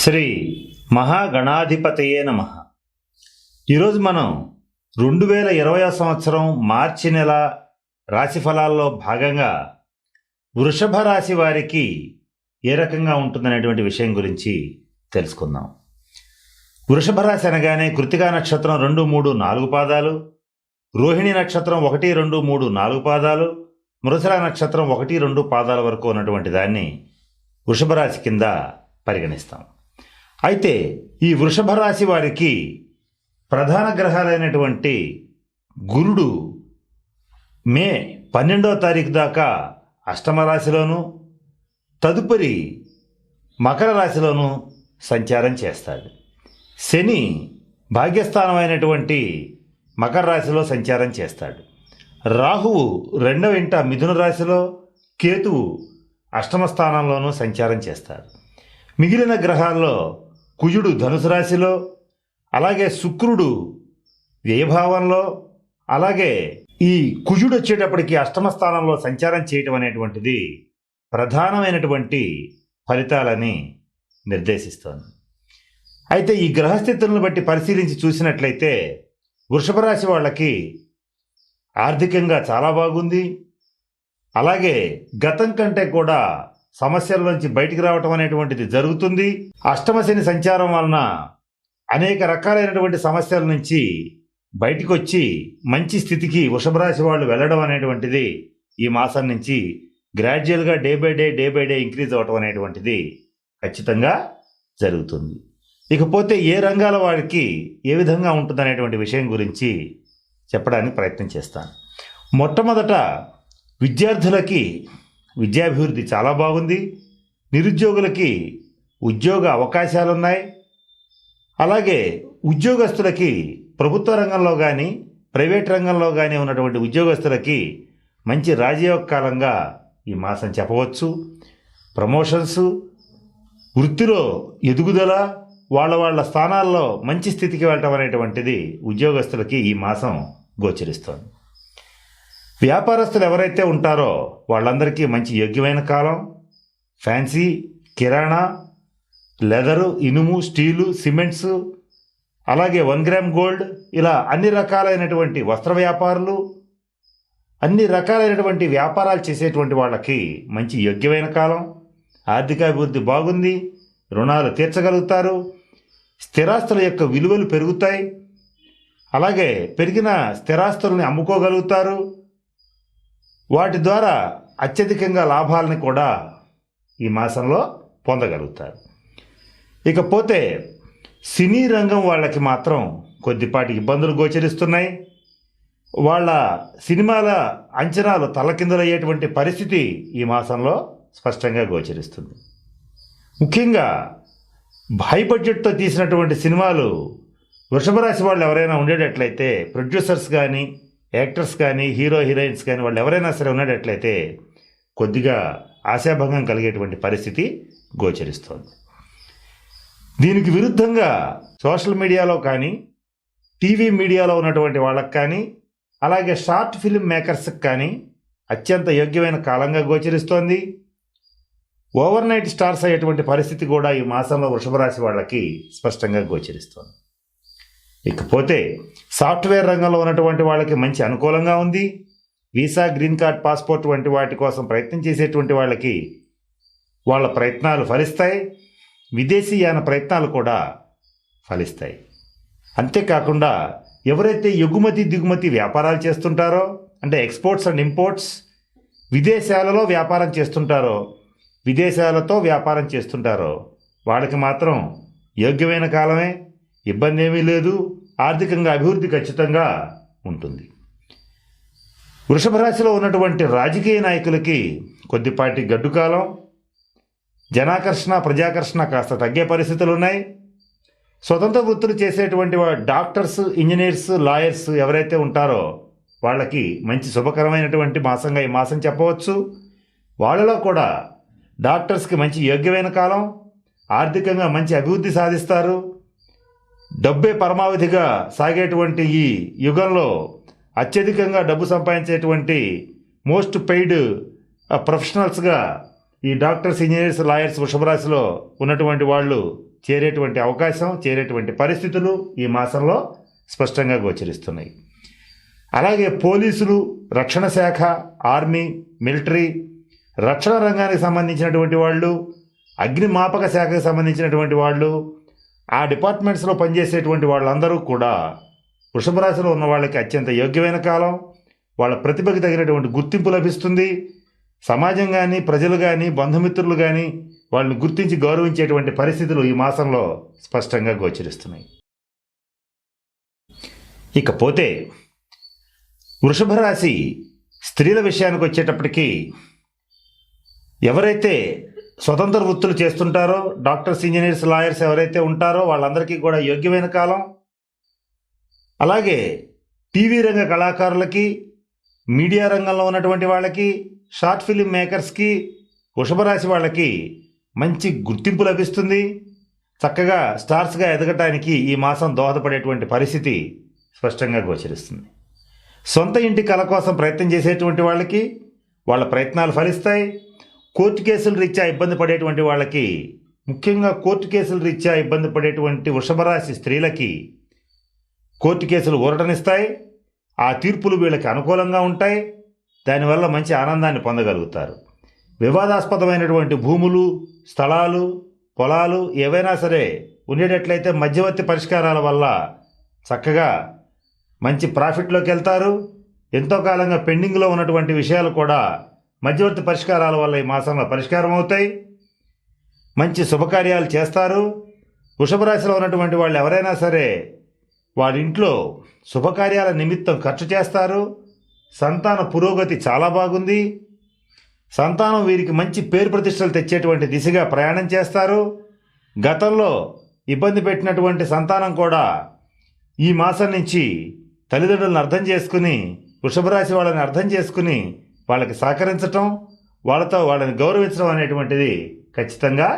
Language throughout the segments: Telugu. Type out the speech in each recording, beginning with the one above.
శ్రీ మహాగణాధిపతయే నమ. ఈరోజు మనం రెండు వేల ఇరవై సంవత్సరం మార్చి నెల రాశి ఫలాల్లో భాగంగా వృషభ రాశి వారికి ఏ రకంగా ఉంటుందనేటువంటి విషయం గురించి తెలుసుకుందాం. వృషభ రాశి అనగానే కృతికా నక్షత్రం రెండు మూడు నాలుగు పాదాలు రోహిణి నక్షత్రం ఒకటి రెండు మూడు నాలుగు పాదాలు మృసల నక్షత్రం ఒకటి రెండు పాదాల వరకు ఉన్నటువంటి దాన్ని వృషభ రాశి కింద పరిగణిస్తాం. అయితే ఈ వృషభ రాశి వారికి ప్రధాన గ్రహాలైనటువంటి గురుడు మే పన్నెండవ తారీఖు దాకా అష్టమ రాశిలోను తదుపరి మకర రాశిలోను సంచారం చేస్తాడు. శని భాగ్యస్థానమైనటువంటి మకర రాశిలో సంచారం చేస్తాడు. రాహువు రెండవ ఇంట మిథున రాశిలో కేతువు అష్టమ స్థానంలోనూ సంచారం చేస్తారు మిగిలిన గ్రహాల్లో కుజుడు ధనుసు రాశిలో అలాగే శుక్రుడు వ్యయభావంలో అలాగే ఈ కుజుడు వచ్చేటప్పటికి అష్టమ స్థానంలో సంచారం చేయటం అనేటువంటిది ప్రధానమైనటువంటి ఫలితాలని నిర్దేశిస్తోంది. అయితే ఈ గ్రహస్థితులను బట్టి పరిశీలించి చూసినట్లయితే వృషభ రాశి వాళ్ళకి ఆర్థికంగా చాలా బాగుంది. అలాగే గతం కంటే కూడా సమస్యల నుంచి బయటికి రావటం అనేటువంటిది జరుగుతుంది. అష్టమశని సంచారం వలన అనేక రకాలైనటువంటి సమస్యల నుంచి బయటికి వచ్చి మంచి స్థితికి వృషభరాశి వాళ్ళు వెళ్ళడం అనేటువంటిది ఈ మాసం నుంచి గ్రాడ్యువల్గా day by day day by day increase అవ్వటం అనేటువంటిది ఖచ్చితంగా జరుగుతుంది. ఇకపోతే ఏ రంగాల వారికి ఏ విధంగా ఉంటుంది అనేటువంటి విషయం గురించి చెప్పడానికి ప్రయత్నం చేస్తాను. మొట్టమొదట విద్యార్థులకి విద్యాభివృద్ధి చాలా బాగుంది. నిరుద్యోగులకి ఉద్యోగ అవకాశాలు ఉన్నాయి అలాగే ఉద్యోగస్తులకి ప్రభుత్వ రంగంలో కానీ ప్రైవేట్ రంగంలో కానీ ఉన్నటువంటి ఉద్యోగస్తులకి మంచి రాజయోగకాలంగా ఈ మాసం చెప్పవచ్చు. ప్రమోషన్స్ వృత్తిలో ఎదుగుదల వాళ్ళ వాళ్ళ స్థానాల్లో మంచి స్థితికి వెళ్ళటం అనేటువంటిది ఉద్యోగస్తులకి ఈ మాసం గోచరిస్తోంది. వ్యాపారస్తులు ఎవరైతే ఉంటారో వాళ్ళందరికీ మంచి యోగ్యమైన కాలం ఫ్యాన్సీ కిరాణా లెదరు ఇనుము స్టీలు సిమెంట్స్ అలాగే వన్ గ్రామ్ గోల్డ్ ఇలా అన్ని రకాలైనటువంటి వస్త్ర వ్యాపారులు అన్ని రకాలైనటువంటి వ్యాపారాలు చేసేటువంటి వాళ్ళకి మంచి యోగ్యమైన కాలం ఆర్థికాభివృద్ధి బాగుంది రుణాలు తీర్చగలుగుతారు స్థిరాస్తుల యొక్క విలువలు పెరుగుతాయి అలాగే పెరిగిన స్థిరాస్తుల్ని అమ్ముకోగలుగుతారు వాటి ద్వారా అత్యధికంగా లాభాలని కూడా ఈ మాసంలో పొందగలుగుతారు. ఇకపోతే సినీ రంగం వాళ్ళకి మాత్రం కొద్దిపాటి ఇబ్బందులు గోచరిస్తున్నాయి. వాళ్ళ సినిమాల అంచనాలు తలకిందులయ్యేటువంటి పరిస్థితి ఈ మాసంలో స్పష్టంగా గోచరిస్తుంది. ముఖ్యంగా హై బడ్జెట్తో తీసినటువంటి సినిమాలు వృషభ రాశి వాళ్ళు ఎవరైనా ఉండేటట్లయితే ప్రొడ్యూసర్స్ కానీ యాక్టర్స్ కానీ హీరో హీరోయిన్స్ కానీ వాళ్ళు ఎవరైనా సరే ఉన్నట్లయితే కొద్దిగా ఆశాభంగం కలిగేటువంటి పరిస్థితి గోచరిస్తోంది. దీనికి విరుద్ధంగా సోషల్ మీడియాలో కానీ టీవీ మీడియాలో ఉన్నటువంటి వాళ్ళకి కానీ అలాగే షార్ట్ ఫిల్మ్ మేకర్స్కి కానీ అత్యంత యోగ్యమైన కాలంగా గోచరిస్తోంది. ఓవర్ నైట్ స్టార్స్ అయ్యేటువంటి పరిస్థితి కూడా ఈ మాసంలో వృషభరాశి వాళ్ళకి స్పష్టంగా గోచరిస్తోంది. ఇకపోతే సాఫ్ట్వేర్ రంగంలో ఉన్నటువంటి వాళ్ళకి మంచి అనుకూలంగా ఉంది. వీసా గ్రీన్ కార్డ్ పాస్పోర్ట్ వంటి వాటి కోసం ప్రయత్నం చేసేటువంటి వాళ్ళకి వాళ్ళ ప్రయత్నాలు ఫలిస్తాయి. విదేశీయాన ప్రయత్నాలు కూడా ఫలిస్తాయి. అంతేకాకుండా ఎవరైతే ఎగుమతి దిగుమతి వ్యాపారాలు చేస్తుంటారో అంటే ఎక్స్పోర్ట్స్ అండ్ ఇంపోర్ట్స్ విదేశాలలో వ్యాపారం చేస్తుంటారో విదేశాలతో వ్యాపారం చేస్తుంటారో వాళ్ళకి మాత్రం యోగ్యమైన కాలమే ఇబ్బంది ఏమీ లేదు. ఆర్థికంగా అభివృద్ధి ఖచ్చితంగా ఉంటుంది. వృషభ రాశిలో ఉన్నటువంటి రాజకీయ నాయకులకి కొద్దిపాటి గడ్డుకాలం జనాకర్షణ ప్రజాకర్షణ కాస్త తగ్గే పరిస్థితులు ఉన్నాయి. స్వతంత్ర వృత్తులు చేసేటువంటి డాక్టర్స్ ఇంజనీర్స్ లాయర్స్ ఎవరైతే ఉంటారో వాళ్ళకి మంచి శుభకరమైనటువంటి మాసంగా ఈ మాసం చెప్పవచ్చు. వాళ్ళలో కూడా డాక్టర్స్కి మంచి యోగ్యమైన కాలం ఆర్థికంగా మంచి అభివృద్ధి సాధిస్తారు. డబ్బే పరమావధిగా సాగేటువంటి ఈ యుగంలో అత్యధికంగా డబ్బు సంపాదించేటువంటి మోస్ట్ పెయిడ్ ప్రొఫెషనల్స్గా ఈ డాక్టర్స్ ఇంజనీర్స్ లాయర్స్ వృషభరాశిలో ఉన్నటువంటి వాళ్ళు చేరేటువంటి అవకాశం చేరేటువంటి పరిస్థితులు ఈ మాసంలో స్పష్టంగా గోచరిస్తున్నాయి. అలాగే పోలీసులు రక్షణ శాఖ ఆర్మీ మిలిటరీ రక్షణ రంగానికి సంబంధించినటువంటి వాళ్ళు అగ్నిమాపక శాఖకు సంబంధించినటువంటి వాళ్ళు ఆ డిపార్ట్మెంట్స్లో పనిచేసేటువంటి వాళ్ళందరూ కూడా వృషభ రాశిలో ఉన్న వాళ్ళకి అత్యంత యోగ్యమైన కాలం వాళ్ళ ప్రతిభకి తగినటువంటి గుర్తింపు లభిస్తుంది. సమాజం కానీ ప్రజలు కానీ బంధుమిత్రులు కానీ వాళ్ళని గుర్తించి గౌరవించేటువంటి పరిస్థితులు ఈ మాసంలో స్పష్టంగా గోచరిస్తున్నాయి. ఇకపోతే వృషభ రాశి స్త్రీల విషయానికి వచ్చేటప్పటికీ ఎవరైతే స్వతంత్ర వృత్తులు చేస్తుంటారో డాక్టర్స్ ఇంజనీర్స్ లాయర్స్ ఎవరైతే ఉంటారో వాళ్ళందరికీ కూడా యోగ్యమైన కాలం. అలాగే టీవీ రంగ కళాకారులకి మీడియా రంగంలో ఉన్నటువంటి వాళ్ళకి షార్ట్ ఫిలిం మేకర్స్కి వృషభరాశి వాళ్ళకి మంచి గుర్తింపు లభిస్తుంది. చక్కగా స్టార్స్గా ఎదగటానికి ఈ మాసం దోహదపడేటువంటి పరిస్థితి స్పష్టంగా గోచరిస్తుంది. సొంత ఇంటి కళ కోసం ప్రయత్నం చేసేటువంటి వాళ్ళకి వాళ్ళ ప్రయత్నాలు ఫలిస్తాయి. కోర్టు కేసుల రీత్యా ఇబ్బంది పడేటువంటి వాళ్ళకి ముఖ్యంగా కోర్టు కేసుల రీత్యా ఇబ్బంది పడేటువంటి వృషభరాశి స్త్రీలకి కోర్టు కేసులు ఊరటనిస్తాయి. ఆ తీర్పులు వీళ్ళకి అనుకూలంగా ఉంటాయి. దానివల్ల మంచి ఆనందాన్ని పొందగలుగుతారు. వివాదాస్పదమైనటువంటి భూములు స్థలాలు పొలాలు ఏవైనా సరే ఉండేటట్లయితే మధ్యవర్తి పరిష్కారాల వల్ల చక్కగా మంచి ప్రాఫిట్లోకి వెళ్తారు ఎంతో కాలంగా పెండింగ్లో ఉన్నటువంటి విషయాలు కూడా మధ్యవర్తి పరిష్కారాల వల్ల ఈ మాసంలో పరిష్కారం అవుతాయి. మంచి శుభకార్యాలు చేస్తారు. వృషభ రాశిలో ఉన్నటువంటి వాళ్ళు ఎవరైనా సరే వారి ఇంట్లో శుభకార్యాల నిమిత్తం ఖర్చు చేస్తారు. సంతాన పురోగతి చాలా బాగుంది. సంతానం వీరికి మంచి పేరు ప్రతిష్టలు తెచ్చేటువంటి దిశగా ప్రయాణం చేస్తారు. గతంలో ఇబ్బంది పెట్టినటువంటి సంతానం కూడా ఈ మాసం నుంచి తల్లిదండ్రులను అర్థం చేసుకుని వృషభ రాశి వాళ్ళని అర్థం చేసుకుని వాళ్ళకి సహకరించటం వాళ్ళతో వాళ్ళని గౌరవించడం అనేటువంటిది ఖచ్చితంగా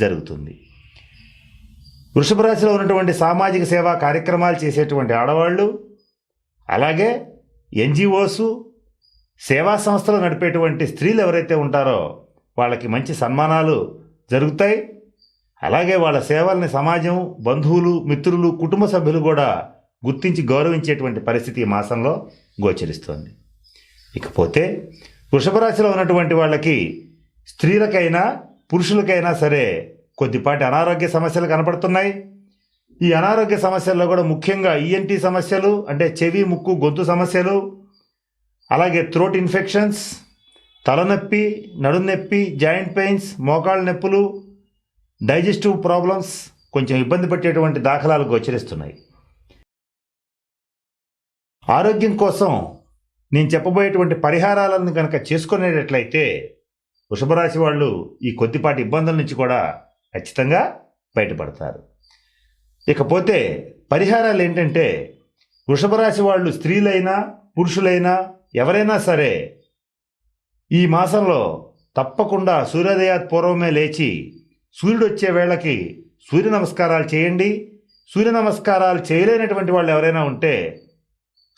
జరుగుతుంది. వృషభ రాశిలో ఉన్నటువంటి సామాజిక సేవా కార్యక్రమాలు చేసేటువంటి ఆడవాళ్ళు అలాగే ఎన్జిఓసు సేవా సంస్థలు నడిపేటువంటి స్త్రీలు ఎవరైతే ఉంటారో వాళ్ళకి మంచి సన్మానాలు జరుగుతాయి. అలాగే వాళ్ళ సేవల్ని సమాజం బంధువులు మిత్రులు కుటుంబ సభ్యులు కూడా గుర్తించి గౌరవించేటువంటి పరిస్థితి ఈ మాసంలో గోచరిస్తోంది. ఇకపోతే వృషభ రాశిలో ఉన్నటువంటి వాళ్ళకి స్త్రీలకైనా పురుషులకైనా సరే కొద్దిపాటి అనారోగ్య సమస్యలు కనపడుతున్నాయి. ఈ అనారోగ్య సమస్యల్లో కూడా ముఖ్యంగా ఈఎన్టీ సమస్యలు అంటే చెవి ముక్కు గొంతు సమస్యలు అలాగే థ్రోట్ ఇన్ఫెక్షన్స్ తలనొప్పి నడునొప్పి జాయింట్ పెయిన్స్ మోకాళ్ళ నొప్పులు డైజెస్టివ్ ప్రాబ్లమ్స్ కొంచెం ఇబ్బంది పెట్టేటువంటి దాఖలాలు గోచరిస్తున్నాయి. ఆరోగ్యం కోసం నేను చెప్పబోయేటువంటి పరిహారాలను కనుక చేసుకునేటట్లయితే వృషభరాశి వాళ్ళు ఈ కొద్దిపాటి ఇబ్బందుల నుంచి కూడా ఖచ్చితంగా బయటపడతారు. ఇకపోతే పరిహారాలు ఏంటంటే వృషభరాశి వాళ్ళు స్త్రీలైనా పురుషులైనా ఎవరైనా సరే ఈ మాసంలో తప్పకుండా సూర్యోదయాత్ పూర్వమే లేచి సూర్యుడు వచ్చే వేళకి సూర్య నమస్కారాలు చేయండి. సూర్య నమస్కారాలు చేయలేనటువంటి వాళ్ళు ఎవరైనా ఉంటే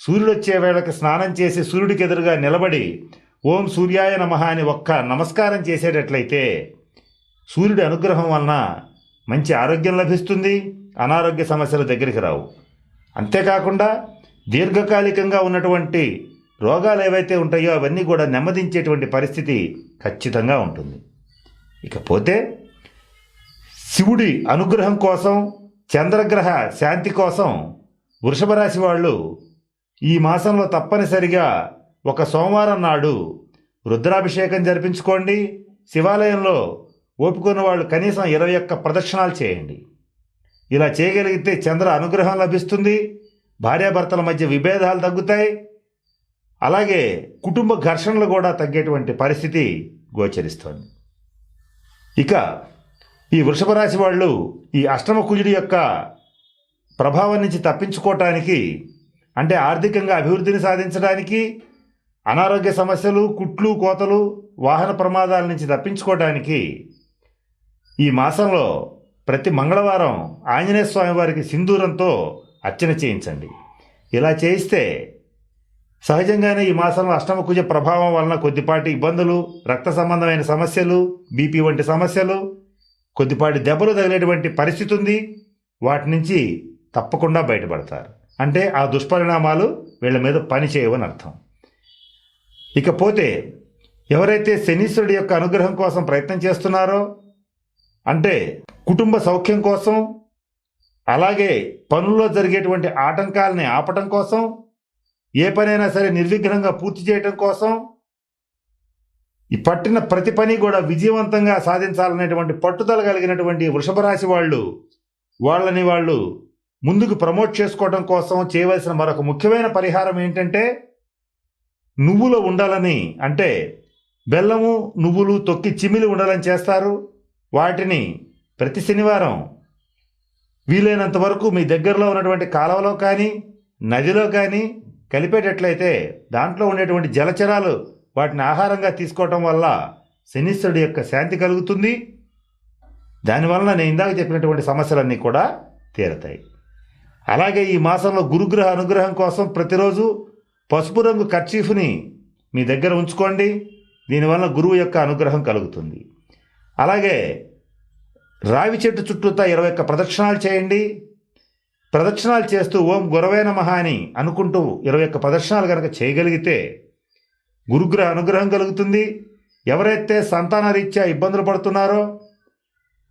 సూర్యుడు వచ్చే వేళకి స్నానం చేసి సూర్యుడికి ఎదురుగా నిలబడి ఓం సూర్యాయ నమః అని ఒక్క నమస్కారం చేసేటట్లయితే సూర్యుడి అనుగ్రహం వలన మంచి ఆరోగ్యం లభిస్తుంది అనారోగ్య సమస్యలు దగ్గరికి రావు. అంతేకాకుండా దీర్ఘకాలికంగా ఉన్నటువంటి రోగాలు ఏవైతే ఉంటాయో అవన్నీ కూడా నెమ్మదించేటువంటి పరిస్థితి ఖచ్చితంగా ఉంటుంది. ఇకపోతే శివుడి అనుగ్రహం కోసం చంద్రగ్రహ శాంతి కోసం వృషభ రాశి వాళ్ళు ఈ మాసంలో తప్పనిసరిగా ఒక సోమవారం నాడు రుద్రాభిషేకం జరిపించుకోండి. శివాలయంలో ఓపుకున్న వాళ్ళు కనీసం ఇరవై ఒక్క ప్రదక్షిణాలు చేయండి. ఇలా చేయగలిగితే చంద్ర అనుగ్రహం లభిస్తుంది. భార్యాభర్తల మధ్య విభేదాలు తగ్గుతాయి. అలాగే కుటుంబ ఘర్షణలు కూడా తగ్గేటువంటి పరిస్థితి గోచరిస్తోంది. ఇక ఈ వృషభ రాశి వాళ్ళు ఈ అష్టమ కుజుడి యొక్క ప్రభావం నుంచి తప్పించుకోవటానికి అంటే ఆర్థికంగా అభివృద్ధిని సాధించడానికి అనారోగ్య సమస్యలు కుట్లు కోతలు వాహన ప్రమాదాల నుంచి తప్పించుకోవడానికి ఈ మాసంలో ప్రతి మంగళవారం ఆంజనేయ స్వామి వారికి సింధూరంతో అర్చన చేయించండి. ఇలా చేయిస్తే సహజంగానే ఈ మాసంలో అష్టమ కుజ ప్రభావం వలన కొద్దిపాటి ఇబ్బందులు రక్త సంబంధమైన సమస్యలు బీపీ వంటి సమస్యలు కొద్దిపాటి దెబ్బలు తగిలేటువంటి పరిస్థితి ఉంది. వాటి నుంచి తప్పకుండా బయటపడతారు. అంటే ఆ దుష్పరిణామాలు వీళ్ళ మీద పని చేయవని అర్థం. ఇకపోతే ఎవరైతే శనీశ్వరుడి యొక్క అనుగ్రహం కోసం ప్రయత్నం చేస్తున్నారో అంటే కుటుంబ సౌఖ్యం కోసం అలాగే పనుల్లో జరిగేటువంటి ఆటంకాలని ఆపటం కోసం ఏ పనైనా సరే నిర్విఘ్నంగా పూర్తి చేయటం కోసం ఈ పట్టిన ప్రతి పని కూడా విజయవంతంగా సాధించాలనేటువంటి పట్టుదల కలిగినటువంటి వృషభ రాశి వాళ్ళు వాళ్ళని వాళ్ళు ముందుకు ప్రమోట్ చేసుకోవడం కోసం చేయవలసిన మరొక ముఖ్యమైన పరిహారం ఏంటంటే నువ్వులో ఉండాలని. అంటే బెల్లము నువ్వులు తొక్కి చిమిలి ఉండాలని చేస్తారు. వాటిని ప్రతి శనివారం వీలైనంత వరకు మీ దగ్గరలో ఉన్నటువంటి కాలువలో కానీ నదిలో కానీ కలిపేటట్లయితే దాంట్లో ఉండేటువంటి జలచరాలు వాటిని ఆహారంగా తీసుకోవటం వల్ల శనిశ్వరుడి యొక్క శాంతి కలుగుతుంది. దానివలన నేను ఇందాక చెప్పినటువంటి సమస్యలన్నీ కూడా తీరతాయి. అలాగే ఈ మాసంలో గురుగ్రహ అనుగ్రహం కోసం ప్రతిరోజు పసుపు రంగు కర్చీఫ్ని మీ దగ్గర ఉంచుకోండి. దీనివల్ల గురువు యొక్క అనుగ్రహం కలుగుతుంది. అలాగే రావి చెట్టు చుట్టూతా ఇరవై ఒక్క ప్రదక్షిణాలు చేయండి. ప్రదక్షిణాలు చేస్తూ ఓం గురవే నమః అని అనుకుంటూ ఇరవై ఒక్క ప్రదక్షిణాలు కనుక చేయగలిగితే గురుగ్రహ అనుగ్రహం కలుగుతుంది. ఎవరైతే సంతాన రీత్యా ఇబ్బందులు పడుతున్నారో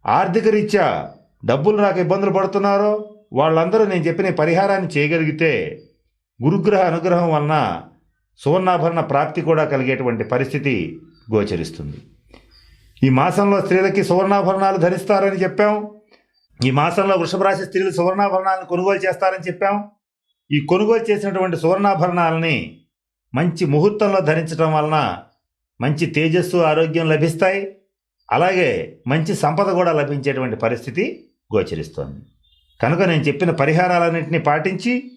ఆర్థిక రీత్యా డబ్బులు రాక ఇబ్బందులు పడుతున్నారో వాళ్ళందరూ నేను చెప్పిన పరిహారాన్ని చేయగలిగితే గురుగ్రహ అనుగ్రహం వలన సువర్ణాభరణ ప్రాప్తి కూడా కలిగేటువంటి పరిస్థితి గోచరిస్తుంది. ఈ మాసంలో స్త్రీలకి సువర్ణాభరణాలు ధరిస్తారని చెప్పాం. ఈ మాసంలో వృషభరాశి స్త్రీలు సువర్ణాభరణాలను కొనుగోలు చేస్తారని చెప్పాం. ఈ కొనుగోలు చేసినటువంటి సువర్ణాభరణాలని మంచి ముహూర్తంలో ధరించడం వలన మంచి తేజస్సు ఆరోగ్యం లభిస్తాయి. అలాగే మంచి సంపద కూడా లభించేటువంటి పరిస్థితి గోచరిస్తోంది. కనుక నేను చెప్పిన పరిహారాలన్నింటినీ పాటించి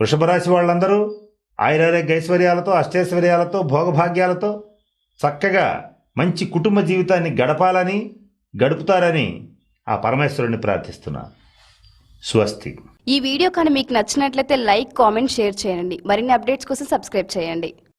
వృషభరాశి వాళ్ళందరూ ఆయురారోగ్య ఐశ్వర్యాలతో అష్టైశ్వర్యాలతో భోగభాగ్యాలతో చక్కగా మంచి కుటుంబ జీవితాన్ని గడపాలని గడుపుతారని ఆ పరమేశ్వరుని ప్రార్థిస్తున్నా. స్వస్తి. ఈ వీడియో కానీ మీకు నచ్చినట్లయితే లైక్ కామెంట్ షేర్ చేయండి. మరిన్ని అప్డేట్స్ కోసం సబ్స్క్రైబ్ చేయండి.